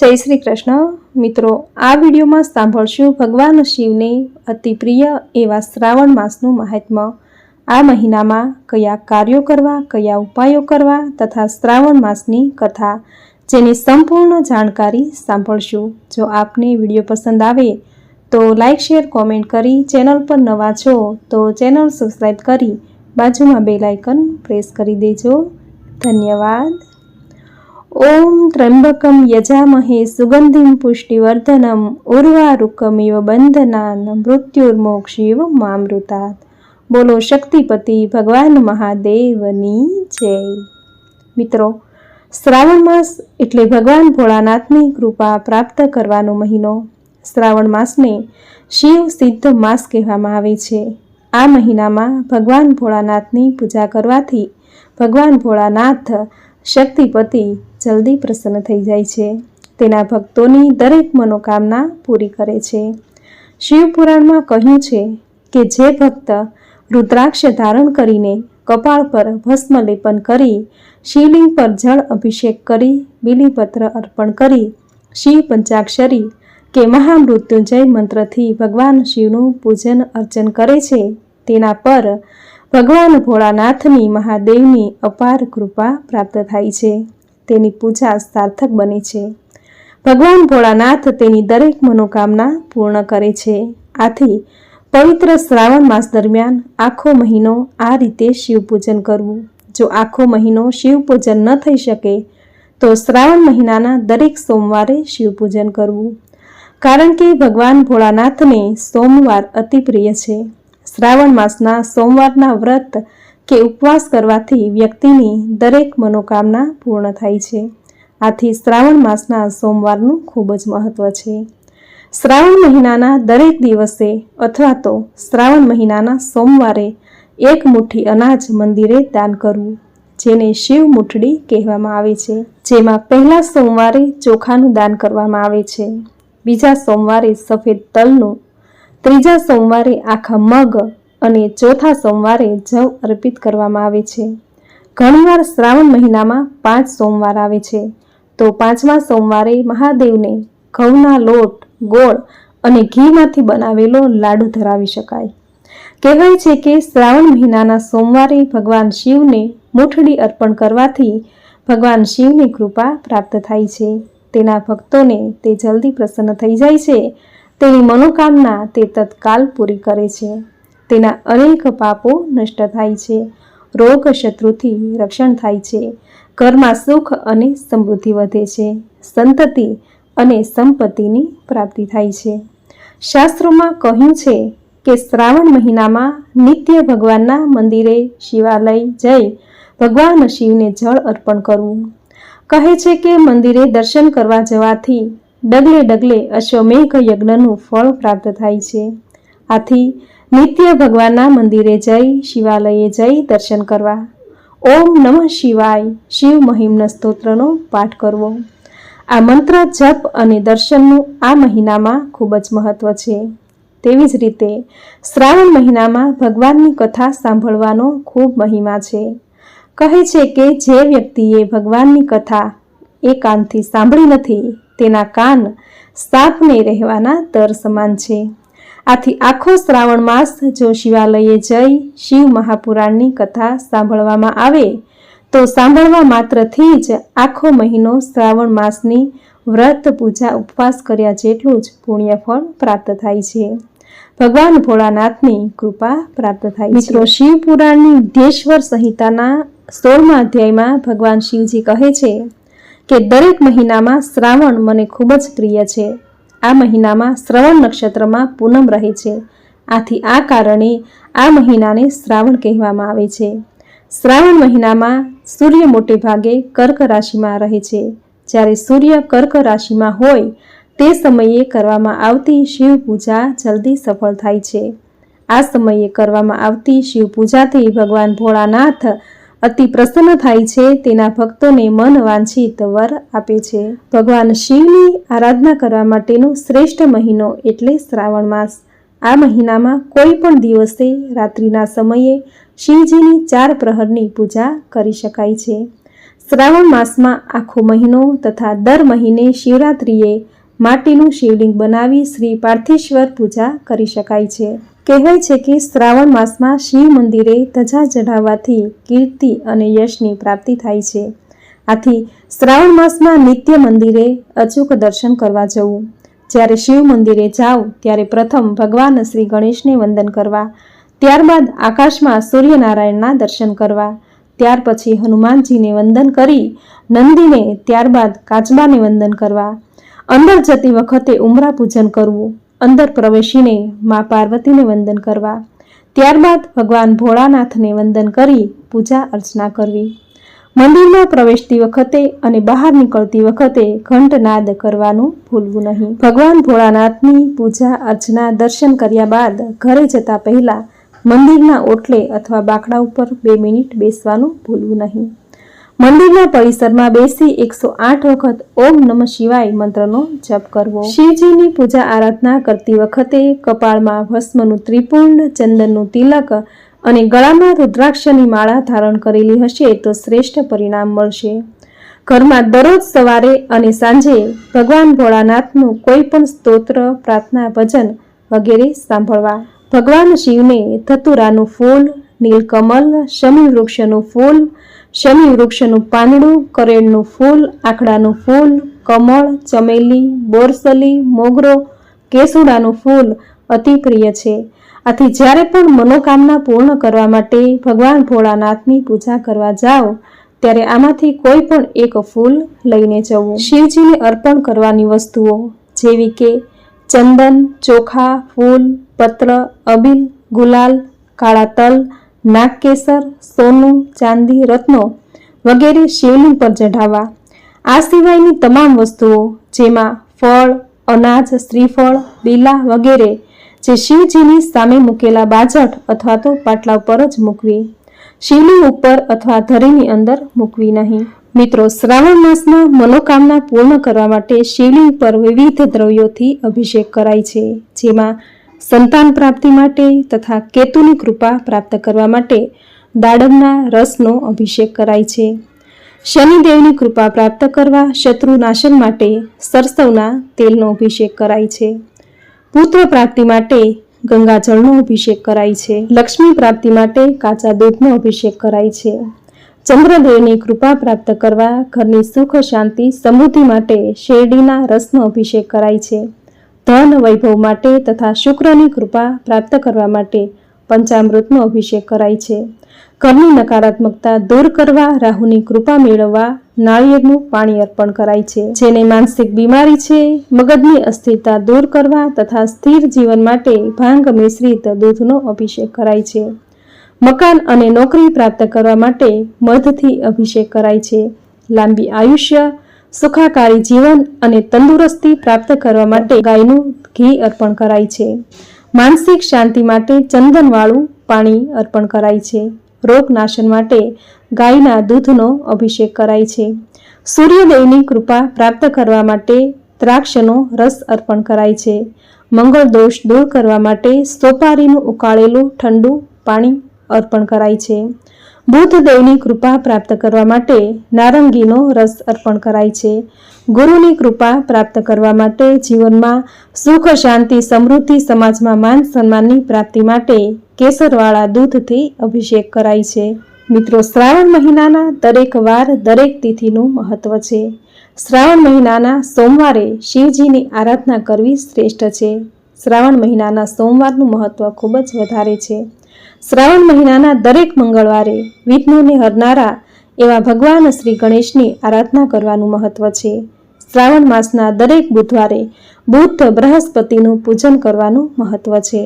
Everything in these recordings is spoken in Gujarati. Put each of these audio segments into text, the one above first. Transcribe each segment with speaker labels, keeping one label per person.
Speaker 1: જય શ્રી કૃષ્ણ. મિત્રો, આ વિડીયોમાં સાંભળશું ભગવાન શિવને અતિ પ્રિય એવા શ્રાવણ માસનું મહાત્મ્ય આ મહિનામાં કયા કાર્યો કરવા, કયા ઉપાયો કરવા તથા શ્રાવણ માસની કથા જેની સંપૂર્ણ જાણકારી સાંભળશું. જો આપને વીડિયો પસંદ આવે તો લાઇક શેર, કોમેન્ટ કરી ચેનલ પર નવા છો તો ચેનલ સબસ્ક્રાઈબ કરી બાજુમાં બેલ આઇકન પ્રેસ કરી દેજો. ધન્યવાદ. ઓમ ત્રંબકમ યજામહે સુગંધિમ પુષ્ટિવર્ધનમ ઉર્વારુકમિવ બંધનાન મૃત્યુર્મોક્ષિવ મામૃતાત બોલો શક્તિપતિ ભગવાન મહાદેવની જય મિત્રો શ્રાવણ માસ એટલે ભગવાન ભોળાનાથની કૃપા પ્રાપ્ત કરવાનો મહિનો. શ્રાવણ માસને શિવ સિદ્ધ માસ કહેવામાં આવે છે. આ મહિનામાં ભગવાન ભોળાનાથની પૂજા કરવાથી ભગવાન ભોળાનાથ શક્તિપતિ જલ્દી પ્રસન્ન થઈ જાય છે. તેના ભક્તોની દરેક મનોકામના પૂરી કરે છે. શિવપુરાણમાં કહ્યું છે કે જે ભક્ત રુદ્રાક્ષ ધારણ કરીને કપાળ પર ભસ્મ લેપન કરી શિવલિંગ પર જળ અભિષેક કરી બિલીપત્ર અર્પણ કરી શિવ પંચાક્ષરી કે મહામૃત્યુંજય મંત્રથી ભગવાન શિવનું પૂજન અર્ચન કરે છે, તેના પર ભગવાન ભોળાનાથની મહાદેવની અપાર કૃપા પ્રાપ્ત થાય છે. તેની પૂજા સાર્થક બને છે. ભગવાન ભોળાનાથ તેની દરેક મનોકામના પૂર્ણ કરે છે. આથી પવિત્ર શ્રાવણ માસ દરમિયાન આખો મહિનો આ રીતે શિવ પૂજન કરવું. જો આખો મહિનો શિવ પૂજન ન થઈ શકે, તો શ્રાવણ મહિનાના દરેક સોમવારે શિવ પૂજન કરવું. કારણ કે ભગવાન ભોળાનાથને સોમવાર અતિ પ્રિય છે. શ્રાવણ માસના સોમવારના વ્રત કે ઉપવાસ કરવાથી વ્યક્તિની દરેક મનોકામના પૂર્ણ થાય છે. આથી શ્રાવણ માસના સોમવારનું ખૂબ જ મહત્વ છે. શ્રાવણ મહિનાના દરેક દિવસે અથવા તો શ્રાવણ મહિનાના સોમવારે એક મુઠ્ઠી અનાજ મંદિરે દાન કરવું, જેને શિવ મુઠડી કહેવામાં આવે છે, જેમાં પહેલા સોમવારે ચોખાનું દાન કરવામાં આવે છે. બીજા સોમવારે સફેદ તલનું ત્રીજા સોમવારે આખા મગ અને ચોથા સોમવારે જવ અર્પિત કરવામાં આવે છે. ઘણીવાર શ્રાવણ મહિનામાં પાંચ સોમવાર આવે છે. તો પાંચમા સોમવારે મહાદેવને ઘઉંના લોટ, ગોળ અને ઘીમાંથી બનાવેલો લાડુ ધરાવી શકાય. કહેવાય છે કે શ્રાવણ મહિનાના સોમવારે ભગવાન શિવને મુઠડી અર્પણ કરવાથી ભગવાન શિવની કૃપા પ્રાપ્ત થાય છે. તેના ભક્તોને તે જલ્દી પ્રસન્ન થઈ જાય છે તેની મનોકામના તે તત્કાલ પૂરી કરે છે. તેના અનેક પાપો નષ્ટ થાય છે. રોગ શત્રુથી રક્ષણ થાય છે. ઘરમાં સુખ અને સમૃદ્ધિ વધે છે. સંતતિ અને સંપત્તિની પ્રાપ્તિ થાય છે. શાસ્ત્રોમાં કહ્યું છે કે શ્રાવણ મહિનામાં નિત્ય ભગવાનના મંદિરે શિવાલય જઈ ભગવાન શિવને જળ અર્પણ કરવું. કહે છે કે મંદિરે દર્શન કરવા જવાથી ડગલે ડગલે અશ્વમેઘ યજ્ઞનું ફળ પ્રાપ્ત થાય છે. આથી નિત્ય ભગવાનના મંદિરે જઈ, શિવાલયે જઈ દર્શન કરવા. ઓમ નમઃ શિવાય, શિવ મહિમ્ન સ્તોત્રનો પાઠ કરવો. આ મંત્ર જપ અને દર્શનનું આ મહિનામાં ખૂબ જ મહત્વ છે. તેવી જ રીતે શ્રાવણ મહિનામાં ભગવાનની કથા સાંભળવાનો ખૂબ મહિમા છે. કહે છે કે જે વ્યક્તિએ ભગવાનની કથા એકાંતથી સાંભળી નથી તેના કાન સાપને રહેવાના દર સમાન છે. આથી આખો શ્રાવણ માસ જો શિવાલયે જઈ શિવ મહાપુરાણની કથા સાંભળવામાં આવે, તો સાંભળવા માત્રથી જ આખો મહિનો શ્રાવણ માસની વ્રત, પૂજા, ઉપવાસ કર્યા જેટલું જ પુણ્યફળ પ્રાપ્ત થાય છે. ભગવાન ભોળાનાથની કૃપા પ્રાપ્ત થાય મિત્રો શિવ પુરાણની ઉદ્દેશ્વર સંહિતાના સોળમા અધ્યાયમાં ભગવાન શિવજી કહે છે કે દરેક મહિનામાં શ્રાવણ મને ખૂબ જ પ્રિય છે. આ મહિનામાં શ્રવણ નક્ષત્રમાં પૂનમ રહે છે. આથી આ કારણે આ મહિનાને શ્રાવણ કહેવામાં આવે છે. શ્રાવણ મહિનામાં સૂર્ય મોટે ભાગે કર્ક રાશિમાં રહે છે. જ્યારે સૂર્ય કર્ક રાશિમાં હોય, તે સમયે કરવામાં આવતી શિવ પૂજા જલ્દી સફળ થાય છે. આ સમયે કરવામાં આવતી શિવ પૂજાથી ભગવાન ભોળાનાથ અતિ પ્રસન્ન થાય છે, તેના ભક્તોને મન વાંછિત વર આપે છે. ભગવાન શિવની આરાધના કરવા માટેનો શ્રેષ્ઠ મહિનો એટલે શ્રાવણ માસ. આ મહિનામાં કોઈ પણ દિવસે રાત્રિના સમયે શિવજીની ચાર પ્રહરની પૂજા કરી શકાય છે. શ્રાવણ માસમાં આખો મહિનો તથા દર મહિને શિવરાત્રિએ માટીનું શિવલિંગ બનાવી શ્રી પાર્થેશ્વર પૂજા કરી શકાય છે. કહેવાય છે કે શ્રાવણ માસમાં શિવ મંદિરે ધજા ચઢાવવાથી કીર્તિ અને યશની પ્રાપ્તિ થાય છે. આથી શ્રાવણ માસમાં નિત્ય મંદિરે અચૂક દર્શન કરવા જવું. જ્યારે શિવ મંદિરે જાઓ ત્યારે પ્રથમ ભગવાન શ્રી ગણેશને વંદન કરવા, ત્યારબાદ આકાશમાં સૂર્યનારાયણના દર્શન કરવા, ત્યાર પછી હનુમાનજીને વંદન કરી, નંદીને ત્યારબાદ કાચબાને વંદન કરવા, અંદર જતી વખતે ઉમરા પૂજન કરવું અંદર પ્રવેશીને મા પાર્વતીને વંદન કરવા. ત્યારબાદ ભગવાન ભોળાનાથને વંદન કરી પૂજા અર્ચના કરવી. મંદિરમાં પ્રવેશતી વખતે અને બહાર નીકળતી વખતે ઘંટનાદ કરવાનું ભૂલવું નહીં. ભગવાન ભોળાનાથની પૂજા અર્ચના દર્શન કર્યા બાદ ઘરે જતા પહેલાં મંદિરના ઓટલે અથવા બાકડા ઉપર બે મિનિટ બેસવાનું ભૂલવું નહીં. મંદિરના પરિસરમાં બેસી એકસો આઠ વખત ઓમ નમઃ શિવાય મંત્રનો જપ કરવો. શિવજીની પૂજા આરાધના કરતી વખતે કપાળમાં ભસ્મનું ત્રિપુંડ, ચંદનનું તિલક અને ગળામાં રુદ્રાક્ષની માળા ધારણ કરેલી હશે તો શ્રેષ્ઠ પરિણામ મળશે. ઘરમાં દરરોજ સવારે અને સાંજે ભગવાન ભોળાનાથનું કોઈ પણ સ્તોત્ર, પ્રાર્થના, ભજન વગેરે સાંભળવા. ભગવાન શિવને ધતુરાનું ફૂલ, નીલકમલ શમી વૃક્ષનું ફૂલ શમી વૃક્ષનું પાંદડું કરેળનું ફૂલ, આખડાનું ફૂલ, કમળ, ચમેલી, બોરસલી, મોગરો, કેસુડાનું ફૂલ અતિ પ્રિય છે. આથી જ્યારે પણ મનોકામના પૂર્ણ કરવા માટે ભગવાન ભોળાનાથની પૂજા કરવા જાઓ, ત્યારે આમાંથી કોઈ પણ એક ફૂલ લઈને જવું. શિવજીને અર્પણ કરવાની વસ્તુઓ જેવી કે ચંદન, ચોખા, ફૂલ, પત્ર, અબીલ, ગુલાલ, કાળા તલ નાગકેસર, સોનું, ચાંદી, રત્નો વગેરે શિવલિંગ પર ચઢાવવા. આ સિવાયની તમામ વસ્તુઓ, જેમાં ફળ, અનાજ, શ્રીફળ બીલા વગેરે, જે શિવજીની સામે મૂકેલા બાજટ અથવા તો પાટલા ઉપર જ મૂકવી. શિવલિંગ ઉપર અથવા ધરીની અંદર મૂકવી નહીં. મિત્રો, શ્રાવણ માસમાં મનોકામના પૂર્ણ કરવા માટે શિવલિંગ પર વિવિધ દ્રવ્યોથી અભિષેક કરાય છે, જેમાં સંતાન પ્રાપ્તિ માટે તથા કેતુની કૃપા પ્રાપ્ત કરવા માટે દાડમના રસનો અભિષેક કરાય છે. શનિદેવની કૃપા પ્રાપ્ત કરવા શત્રુ નાશન માટે સરસવના તેલનો અભિષેક કરાય છે. પુત્ર પ્રાપ્તિ માટે ગંગાજળનો અભિષેક કરાય છે. લક્ષ્મી પ્રાપ્તિ માટે કાચા દૂધનો અભિષેક કરાય છે. ચંદ્રદેવની કૃપા પ્રાપ્ત કરવા ઘરની સુખ શાંતિ સમૃદ્ધિ માટે શેરડીના રસનો અભિષેક કરાય છે. ધન વૈભવ માટે તથા શુક્રની કૃપા પ્રાપ્ત કરવા માટે પંચામૃતનો અભિષેક કરાય છે. ઘરની નકારાત્મકતા દૂર કરવા રાહુની કૃપા મેળવવા નાળિયેરનું પાણી અર્પણ કરાય છે. જેને માનસિક બીમારી છે, મગજની અસ્થિરતા દૂર કરવા તથા સ્થિર જીવન માટે ભાંગ મિશ્રિત દૂધનો અભિષેક કરાય છે. મકાન અને નોકરી પ્રાપ્ત કરવા માટે મધથી અભિષેક કરાય છે. લાંબી આયુષ્ય સુખાકારી જીવન અને તંદુરસ્તી પ્રાપ્ત કરવા માટે ગાયનું ઘી અર્પણ કરાય છે. માનસિક શાંતિ માટે ચંદનવાળું પાણી અર્પણ કરાય છે. રોગનાશન માટે ગાયના દૂધનો અભિષેક કરાય છે. સૂર્યદેવની કૃપા પ્રાપ્ત કરવા માટે દ્રાક્ષનો રસ અર્પણ કરાય છે. મંગળ દોષ દૂર કરવા માટે સોપારીનું ઉકાળેલું ઠંડુ પાણી અર્પણ કરાય છે. બુદ્ધ દેવની કૃપા પ્રાપ્ત કરવા માટે નારંગીનો રસ અર્પણ કરાય છે. ગુરુની કૃપા પ્રાપ્ત કરવા માટે જીવનમાં સુખ, શાંતિ, સમૃદ્ધિ, સમાજમાં માન સન્માનની પ્રાપ્તિ માટે કેસરવાળા દૂધથી અભિષેક કરાય છે. મિત્રો, શ્રાવણ મહિનાના દરેક વાર દરેક તિથિનું મહત્વ છે. શ્રાવણ મહિનાના સોમવારે શિવજીની આરાધના કરવી શ્રેષ્ઠ છે. શ્રાવણ મહિનાના સોમવારનું મહત્વ ખૂબ જ વધારે છે. શ્રાવણ મહિનાના દરેક મંગળવારે વિઘ્નોને હરનારા એવા ભગવાન શ્રી ગણેશની આરાધના કરવાનું મહત્વ છે. શ્રાવણ માસના દરેક બુધવારે બુદ્ધ બૃહસ્પતિનું પૂજન કરવાનું મહત્વ છે.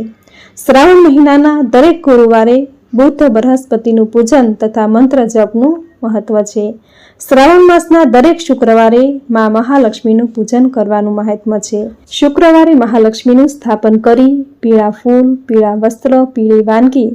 Speaker 1: શ્રાવણ મહિનાના દરેક ગુરુવારે બુદ્ધ બૃહસ્પતિનું પૂજન તથા મંત્ર જપનું મહત્વ છે. શ્રાવણ માસના દરેક શુક્રવારે મા મહાલક્ષ્મીનું પૂજન કરવાનું મહત્વ છે. શુક્રવારે મહાલક્ષ્મીનું સ્થાપન કરી પીળા ફૂલ, પીળા વસ્ત્ર, પીળી વાનગી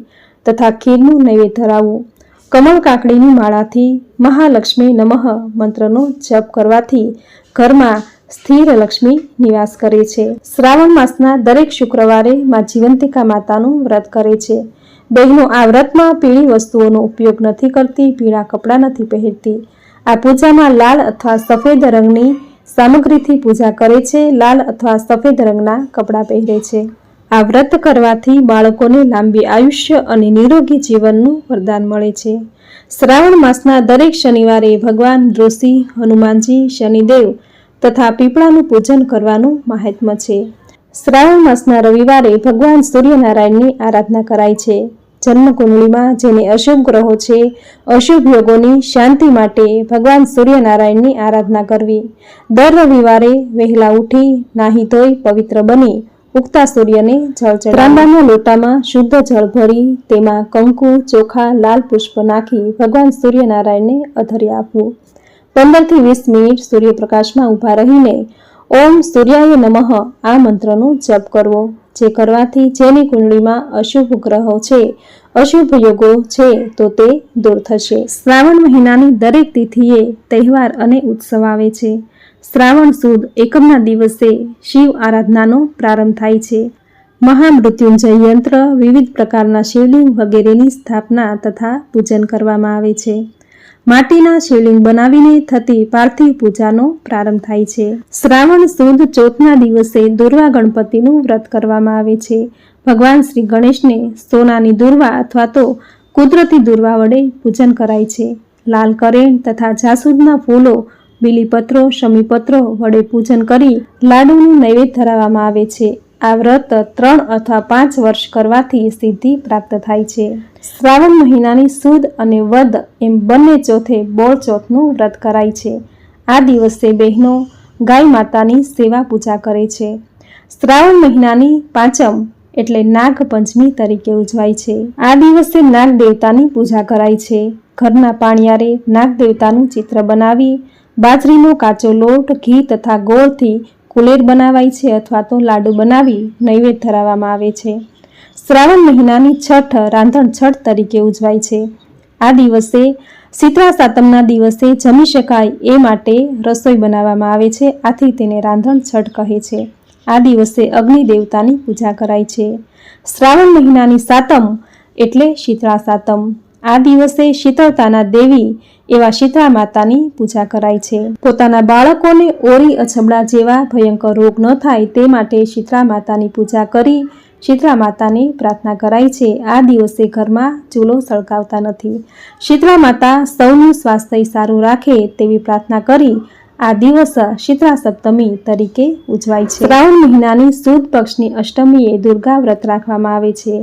Speaker 1: તથા ખીરનું નૈવેદ્ય ધરાવવું કમળ કાકડીની માળાથી મહાલક્ષ્મી નમઃ મંત્રનો જપ કરવાથી ઘરમાં સ્થિર લક્ષ્મી નિવાસ કરે છે. શ્રાવણ માસના દરેક શુક્રવારે માં જીવંતિકા માતાનું વ્રત કરે છે. બહેનો આ વ્રતમાં પીળી વસ્તુઓનો ઉપયોગ નથી કરતી, પીળા કપડાં નથી પહેરતી. આ પૂજામાં લાલ અથવા સફેદ રંગની સામગ્રીથી પૂજા કરે છે, લાલ અથવા સફેદ રંગના કપડાં પહેરે છે. આ વ્રત કરવાથી બાળકોને લાંબી આયુષ્ય અને નિરોગી જીવનનું વરદાન મળે છે. શ્રાવણ માસના દરેક શનિવારે ભગવાન ઋષિ, હનુમાનજી, શનિદેવ તથા પીપળાનું પૂજન કરવાનું મહાત્મ્ય છે. શ્રાવણ માસના રવિવારે ભગવાન સૂર્યનારાયણની આરાધના કરાય છે. જન્મકુંડળીમાં જેને અશુભ ગ્રહો છે, અશુભ યોગોની શાંતિ માટે ભગવાન સૂર્યનારાયણની આરાધના કરવી. દર રવિવારે વહેલા ઉઠી નાહી ધોઈ પવિત્ર બની ઉગતા સૂર્યને જળ ત્રાંબાના લોટામાં શુદ્ધ જળ ભરી તેમાં કંકુ, ચોખા, લાલ પુષ્પ નાખી ભગવાન સૂર્યનારાયણને અધર્ય આપવું. પંદરથી વીસ મિનિટ સૂર્યપ્રકાશમાં ઊભા રહીને ઓમ સૂર્યાય નમઃ આ મંત્રનો જપ કરવો. જે કરવાથી જેની કુંડળીમાં અશુભ ગ્રહો છે, અશુભ યોગો છે, તો તે દૂર થશે. શ્રાવણ મહિનાની દરેક તિથિએ તહેવાર અને ઉત્સવ આવે છે. શ્રાવણ સુદ એકમના દિવસે શિવ આરાધનાનો પ્રારંભ થાય છે. મહામૃત્યુંજય યંત્ર વિવિધ પ્રકારના શિવલિંગ વગેરેની સ્થાપના તથા પૂજન કરવામાં આવે છે. માટીના શિવલિંગ બનાવીને થતી પાર્થિવ પૂજાનો પ્રારંભ થાય છે. શ્રાવણ સુદ ચોથના દિવસે દુર્વા ગણપતિનું વ્રત કરવામાં આવે છે. ભગવાન શ્રી ગણેશને સોનાની દુર્વા અથવા તો કુદરતી દુર્વા વડે પૂજન કરાય છે. લાલ કરેણ તથા જાસૂદના ફૂલો, બીલીપત્રો, શમીપત્રો વડે પૂજન કરી લાડુનું નૈવેદ્ય ધરાવવામાં આવે છે. આ વ્રત ત્રણ અથવા પાંચ વર્ષ કરવાથી સિદ્ધિ પ્રાપ્ત થાય છે. શ્રાવણ મહિનાની સુદ અને વદ એમ બંને ચોથે બોળ ચોથનું વ્રત કરાય છે. આ દિવસે બહેનો ગાય માતાની સેવા પૂજા કરે છે. શ્રાવણ મહિનાની પાંચમ એટલે નાગ પંચમી તરીકે ઉજવાય છે. આ દિવસે નાગ દેવતાની પૂજા કરાય છે. ઘરના પાણિયારે નાગ દેવતાનું ચિત્ર બનાવી, બાજરીનો કાચો લોટ, ઘી તથા ગોળથી કુલેર બનાવાય છે અથવા તો લાડુ બનાવી નૈવેદ્ય ધરાવવામાં આવે છે. શ્રાવણ મહિનાની છઠ રાંધણ છઠ તરીકે ઉજવાય છે. આ દિવસે શીતળા સાતમના દિવસે જમી શકાય એ માટે રસોઈ બનાવવામાં આવે છે. આથી તેને રાંધણ છઠ કહે છે. આ દિવસે અગ્નિ દેવતાની પૂજા કરાય છે. શ્રાવણ મહિનાની સાતમ એટલે શીતળા સાતમ. આ દિવસે શીતળતાના દેવી એવા શીતળા માતાની પૂજા કરાય છે. પોતાના બાળકોને ઓરી અછબડા જેવા ભયંકર રોગ ન થાય તે માટે શીતળા માતાની પૂજા કરી શીતળા માતાની પ્રાર્થના કરાય છે. આ દિવસે ઘરમાં ચૂલો સળગાવતા નથી. શીતળા માતા સૌનું સ્વાસ્થ્ય સારું રાખે તેવી પ્રાર્થના કરી આ દિવસ શીતળા સપ્તમી તરીકે ઉજવાય છે. શ્રાવણ મહિનાની સુદ પક્ષની અષ્ટમીએ દુર્ગા વ્રત રાખવામાં આવે છે.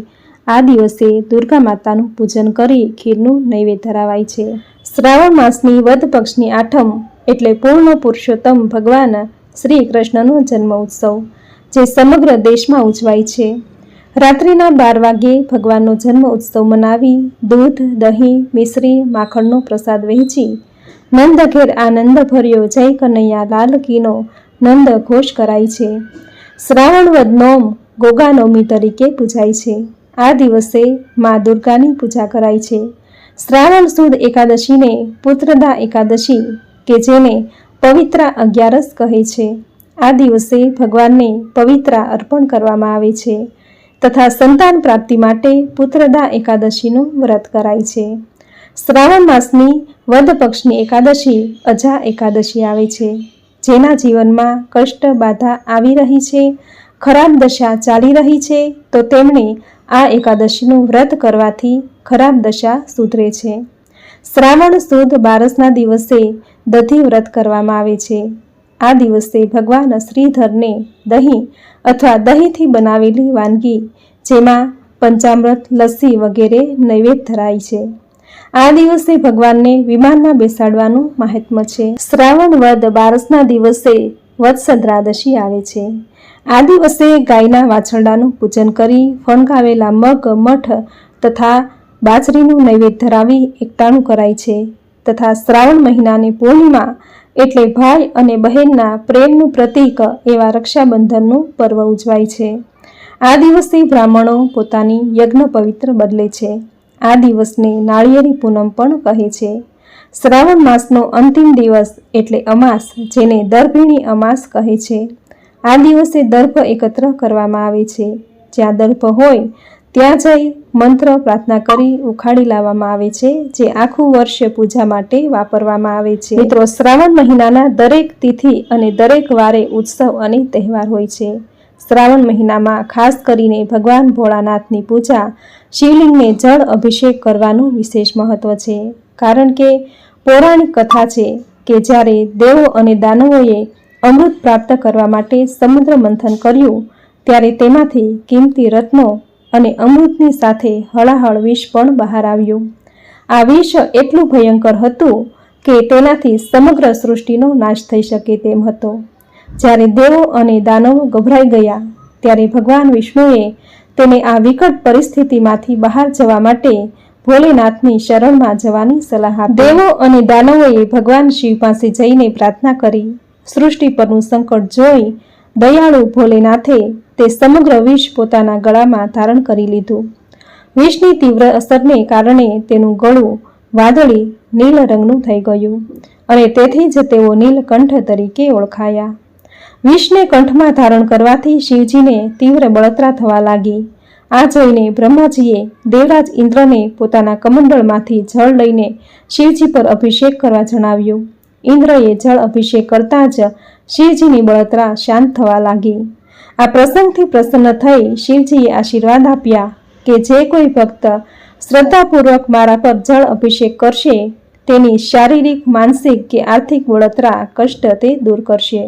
Speaker 1: આ દિવસે દુર્ગા માતાનું પૂજન કરી ખીરનું નૈવેદ્ય ધરાવાય છે. શ્રાવણ માસની વદ પક્ષની આઠમ એટલે પૂર્ણ પુરુષોત્તમ ભગવાન શ્રી કૃષ્ણનો જન્મ ઉત્સવ, જે સમગ્ર દેશમાં ઉજવાય છે. રાત્રિના બાર વાગ્યે ભગવાનનો જન્મ ઉત્સવ મનાવી દૂધ, દહીં, મિશ્રી, માખણનો પ્રસાદ વહેંચી નંદ ઘેર આનંદ ભર્યો જય કનૈયા લાલ કીનો નંદ ઘોષ કરાય છે. શ્રાવણ વદ નોમ ગોગા નવમી તરીકે પૂજાય છે. આ દિવસે મા દુર્ગાની પૂજા કરાય છે. શ્રાવણ સુદ એકાદશીને પુત્રદા એકાદશી, કે જેને પવિત્ર અગિયારસ કહે છે. આ દિવસે ભગવાનને પવિત્ર અર્પણ કરવામાં આવે છે તથા સંતાન પ્રાપ્તિ માટે પુત્રદા એકાદશીનું વ્રત કરાય છે. શ્રાવણ માસની વદ પક્ષની એકાદશી અજા એકાદશી આવે છે, જેના જીવનમાં કષ્ટ બાધા આવી રહી છે, ખરાબ દશા ચાલી રહી છે, તો તેમણે આ એકાદશીનું વ્રત કરવાથી ખરાબ દશા સુધરે છે. શ્રાવણ સુદ બારસના દિવસે દધી વ્રત કરવામાં આવે છે. આ દિવસે ભગવાન શ્રીધરને દહીં અથવા દહીંથી બનાવેલી વાનગી, જેમાં પંચામૃત, લસ્સી વગેરે નૈવેદ્ય ધરાય છે. આ દિવસે ભગવાનને વિમાનમાં બેસાડવાનું મહાત્મ્ય છે. શ્રાવણ વદ બારસના દિવસે વત્સદ્રાદશી આવે છે. આ દિવસે ગાયના વાછરડાનું પૂજન કરી ફણગાવેલા મગ, મઠ તથા બાજરીનું નૈવેદ્ય ધરાવી એકટાણું કરાય છે તથા શ્રાવણ મહિનાની પૂર્ણિમા એટલે ભાઈ અને બહેનના પ્રેમનું પ્રતીક એવા રક્ષાબંધનનું પર્વ ઉજવાય છે. આ દિવસે બ્રાહ્મણો પોતાની યજ્ઞ પવિત્ર બદલે છે. આ દિવસને નાળિયેરી પૂનમ પણ કહે છે. શ્રાવણ માસનો અંતિમ દિવસ એટલે અમાસ જેને દર્ભિણી અમાસ કહે છે. આ દિવસે દર્ભ એકત્ર કરવામાં આવે છે. જ્યાં દર્ભ હોય, ત્યાં જઈ મંત્ર પ્રાર્થના કરી ઉખાડી લાવવામાં આવે છે, જે આખું વર્ષ પૂજા માટે વાપરવામાં આવે છે. મિત્રો, શ્રાવણ મહિનાના દરેક તિથિ અને દરેક વારે ઉત્સવ અને તહેવાર હોય છે. શ્રાવણ મહિનામાં ખાસ કરીને ભગવાન ભોળાનાથની પૂજા, શિવલિંગને જળ અભિષેક કરવાનું વિશેષ મહત્વ છે. કારણ કે, પૌરાણિક કથા છે કે જ્યારે દેવો અને દાનવોએ અમૃત પ્રાપ્ત કરવા માટે સમુદ્ર મંથન કર્યું, ત્યારે તેમાંથી કિંમતી રત્નો અને અમૃતની સાથે હળાહળ વિષ પણ બહાર આવ્યું. આ વિષ એટલું ભયંકર હતું કે તેનાથી સમગ્ર સૃષ્ટિનો નાશ થઈ શકે તેમ હતો. જ્યારે દેવો અને દાનવો ગભરાઈ ગયા, ત્યારે ભગવાન વિષ્ણુએ તેને આ વિકટ પરિસ્થિતિમાંથી બહાર જવા માટે ભોલેનાથની શરણમાં જવાની સલાહ દેવો અને દાનવોએ ભગવાન શિવ પાસે જઈને પ્રાર્થના કરી સૃષ્ટિ પરનું સંકટ જોઈ દયાળુ ભોલેનાથે તે સમગ્ર વિષ પોતાના ગળામાં ધારણ કરી લીધું. વિષની તીવ્ર અસરને કારણે તેનું ગળું વાદળી નીલ રંગનું થઈ ગયું અને તેથી જ તેઓ નીલકંઠ તરીકે ઓળખાયા. વિષને કંઠમાં ધારણ કરવાથી શિવજીને તીવ્ર બળતરા થવા લાગી. આ જોઈને બ્રહ્માજીએ દેવરાજ ઇન્દ્રને પોતાના કમંડળમાંથી જળ લઈને શિવજી પર અભિષેક કરવા જણાવ્યું. ઇન્દ્રએ જળ અભિષેક કરતા જ શિવજીની બળતરા શાંત થવા લાગી. આ પ્રસંગથી પ્રસન્ન થઈ શિવજીએ આશીર્વાદ આપ્યા કે જે કોઈ ભક્ત શ્રદ્ધાપૂર્વક મારા પર જળ અભિષેક કરશે, તેની શારીરિક, માનસિક કે આર્થિક બળતરા કષ્ટ તે દૂર કરશે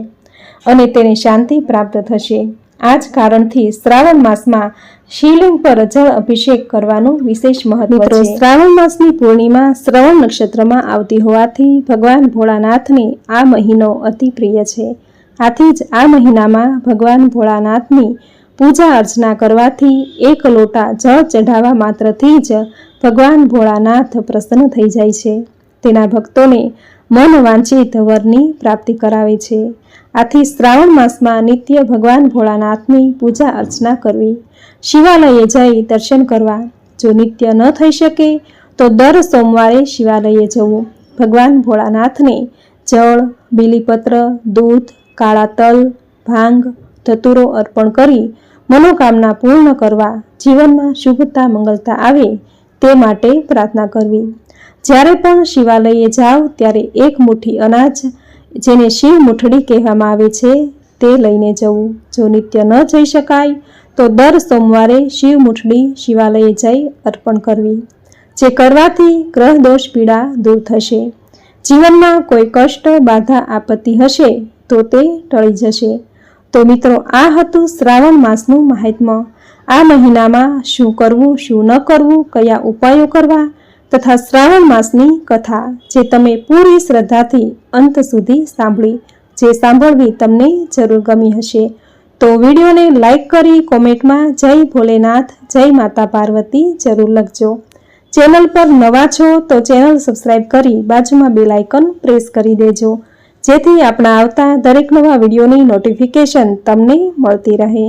Speaker 1: અને તેને શાંતિ પ્રાપ્ત થશે. આ જ કારણથી શ્રાવણ માસમાં શિવલિંગ પર અજળ અભિષેક કરવાનું વિશેષ મહત્વ છે. શ્રાવણ માસની પૂર્ણિમા શ્રવણ નક્ષત્રમાં આવતી હોવાથી ભગવાન ભોળાનાથને આ મહિનો અતિ પ્રિય છે. આથી જ આ મહિનામાં ભગવાન ભોળાનાથની પૂજા અર્ચના કરવાથી એક લોટા જળ ચઢાવવા માત્રથી જ ભગવાન ભોળાનાથ પ્રસન્ન થઈ જાય છે. તેના ભક્તોને મન વાંચિત વરની પ્રાપ્તિ કરાવે છે. આથી શ્રાવણ માસમાં નિત્ય ભગવાન ભોળાનાથની પૂજા અર્ચના કરવી. શિવાલયે જઈ દર્શન કરવા. જો નિત્ય ન થઈ શકે, તો દર સોમવારે શિવાલયે જવું. ભગવાન ભોળાનાથને જળ, બીલીપત્ર, દૂધ, કાળા તલ, ભાંગ, ધતુરો અર્પણ કરી મનોકામના પૂર્ણ કરવા જીવનમાં શુભતા મંગલતા આવે તે માટે પ્રાર્થના કરવી. જ્યારે પણ શિવાલયે જાઓ ત્યારે એક મુઠ્ઠી અનાજ, જેને શિવ મુઠડી કહેવામાં આવે છે, તે લઈને જવું. જો નિત્ય ન જઈ શકાય, તો દર સોમવારે શિવ મુઠડી શિવાલયે જઈ અર્પણ કરવી, જે કરવાથી ગ્રહ દોષ પીડા દૂર થશે. જીવનમાં કોઈ કષ્ટ, બાધા, આપત્તિ હશે, તો તે ટળી જશે. તો મિત્રો, આ હતું શ્રાવણ માસનું મહાત્મ્ય. આ મહિનામાં શું કરવું, શું ન કરવું, કયા ઉપાયો કરવા તથા શ્રાવણ માસની કથા જે તમે પૂરી શ્રદ્ધાથી અંત સુધી સાંભળી, જે સાંભળવી તમને જરૂર ગમી હશે. તો વિડીયોને લાઇક કરી કોમેન્ટમાં જય ભોલેનાથ, જય માતા પાર્વતી જરૂર લખજો. ચેનલ પર નવા છો તો ચેનલ સબસ્ક્રાઈબ કરી બાજુમાં બેલ આઇકન પ્રેસ કરી દેજો. જેથી આપણા આવતા દરેક નવા વિડીયોની નોટિફિકેશન તમને મળતી રહે.